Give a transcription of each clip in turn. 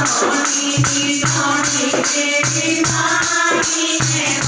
Thank you.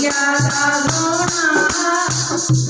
Yeah, I don't know.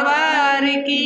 వారికి